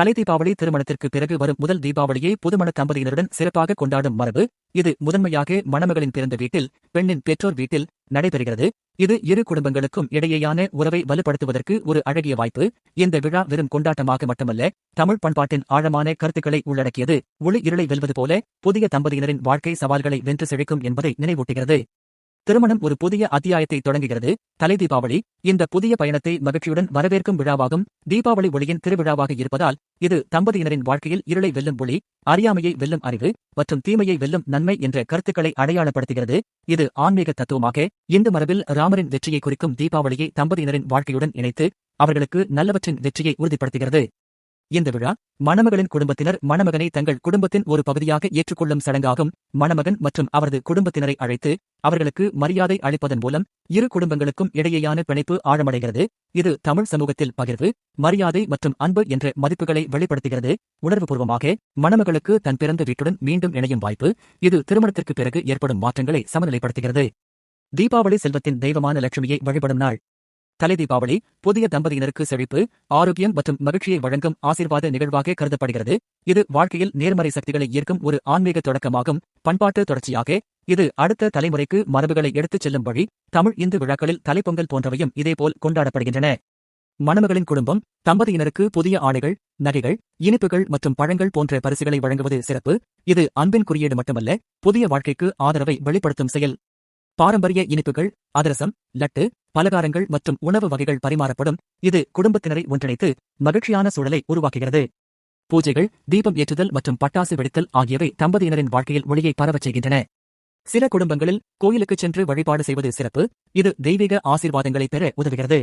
கலை தீபாவளி திருமணத்திற்கு பிறகு வரும் முதல் தீபாவளியை புதுமண தம்பதியினருடன் சிறப்பாக கொண்டாடும் மரபு. இது முதன்மையாக மணமகளின் பிறந்த வீட்டில் பெண்ணின் பெற்றோர் வீட்டில் நடைபெறுகிறது. இது இரு குடும்பங்களுக்கும் இடையேயான உறவை வலுப்படுத்துவதற்கு ஒரு அழகிய வாய்ப்பு. இந்த விழா வெறும் கொண்டாட்டமாக மட்டுமல்ல தமிழ் பண்பாட்டின் ஆழமான கருத்துக்களை உள்ளடக்கியது. ஒளி இருளை வெல்வது போல புதிய தம்பதியினரின் வாழ்க்கை சவால்களை வென்று செழிக்கும் என்பதை நினைவூட்டுகிறது. திருமணம் ஒரு புதிய அத்தியாயத்தை தொடங்குகிறது. தலை தீபாவளி. இந்த புதிய பயணத்தை மகிழ்ச்சியுடன் வரவேற்கும் விழாவாகும். தீபாவளி ஒளியின் திருவிழாவாக இருப்பதால் இது தம்பதியினரின் வாழ்க்கையில் இருளை வெல்லும் ஒளி அறியாமையை வெல்லும் அறிவு மற்றும் தீமையை வெல்லும் நன்மை என்ற கருத்துக்களை அடையாளப்படுத்துகிறது. இது ஆன்மீக தத்துவமாக இந்து மரபில் ராமரின் வெற்றியை குறிக்கும் தீபாவளியை தம்பதியினரின் வாழ்க்கையுடன் இணைத்து அவர்களுக்கு நல்லவற்றின் வெற்றியை உறுதிப்படுத்துகிறது. இந்த விழா மணமகளின் குடும்பத்தினர் மணமகனை தங்கள் குடும்பத்தின் ஒரு பகுதியாக ஏற்றுக்கொள்ளும் சடங்காகும். மணமகன் மற்றும் அவரது குடும்பத்தினரை அழைத்து அவர்களுக்கு மரியாதை அளிப்பதன் மூலம் இரு குடும்பங்களுக்கும் இடையேயான பிணைப்பு ஆழமடைகிறது. இது தமிழ் சமூகத்தில் பகிர்வு மரியாதை மற்றும் அன்பு என்ற மதிப்புகளை வெளிப்படுத்துகிறது. உணர்வுபூர்வமாக மணமகளுக்கு தன் பிறந்த வீட்டுடன் மீண்டும் இணையும் வாய்ப்பு இது திருமணத்திற்கு பிறகு ஏற்படும் மாற்றங்களை சமநிலைப்படுத்துகிறது. தீபாவளி செல்வத்தின் தெய்வமான லட்சுமியை வழிபடும் நாள். தலை தீபாவளி புதிய தம்பதியினருக்கு செழிப்பு ஆரோக்கியம் மற்றும் மகிழ்ச்சியை வழங்கும் ஆசீர்வாத நிகழ்வாக கருதப்படுகிறது. இது வாழ்க்கையில் நேர்மறை சக்திகளை ஈர்க்கும் ஒரு ஆன்மீக தொடக்கமாகும். பண்பாட்டு தொடர்ச்சியாக இது அடுத்த தலைமுறைக்கு மரபுகளை எடுத்துச் செல்லும் வழி. தமிழ் இந்து விழாக்களில் தலைப்பொங்கல் போன்றவையும் இதேபோல் கொண்டாடப்படுகின்றன. மணமகளின் குடும்பம் தம்பதியினருக்கு புதிய ஆடைகள் நகைகள் இனிப்புகள் மற்றும் பழங்கள் போன்ற பரிசுகளை வழங்குவது சிறப்பு. இது அன்பின் குறியீடு மட்டுமல்ல புதிய வாழ்க்கைக்கு ஆதரவை வெளிப்படுத்தும் செயல். பாரம்பரிய இனிப்புகள் அதிரசம் லட்டு பலகாரங்கள் மற்றும் உணவு வகைகள் பரிமாறப்படும். இது குடும்பத்தினரை ஒன்றிணைத்து மகிழ்ச்சியான சூழலை உருவாக்குகிறது. பூஜைகள் தீபம் ஏற்றுதல் மற்றும் பட்டாசு வெடித்தல் ஆகியவை தம்பதியினரின் வாழ்க்கையில் ஒளியை பரவச் செய்கின்றன. சில குடும்பங்களில் கோயிலுக்குச் சென்று வழிபாடு செய்வது சிறப்பு. இது தெய்வீக ஆசீர்வாதங்களை பெற உதவுகிறது.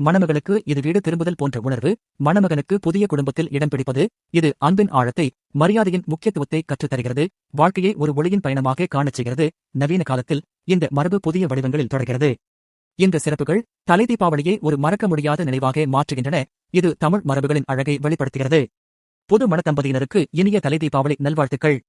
மணமகளுக்கு இது வீடு திரும்புதல் போன்ற உணர்வு. மணமகனுக்கு புதிய குடும்பத்தில் இடம் பிடிப்பது. இது அன்பின் ஆழத்தை மரியாதையின் முக்கியத்துவத்தை கற்றுத்தருகிறது. வாழ்க்கையை ஒரு ஒளியின் பயணமாக காணச் செய்கிறது. நவீன காலத்தில் இந்த மரபு புதிய வடிவங்களில் தொடர்கிறது. இந்த சிறப்புகள் தலை தீபாவளியை ஒரு மறக்க முடியாத நினைவாக மாற்றுகின்றன. இது தமிழ் மரபுகளின் அழகை வெளிப்படுத்துகிறது. புது மணத்தம்பதியினருக்கு இனிய தலை தீபாவளி நல்வாழ்த்துக்கள்.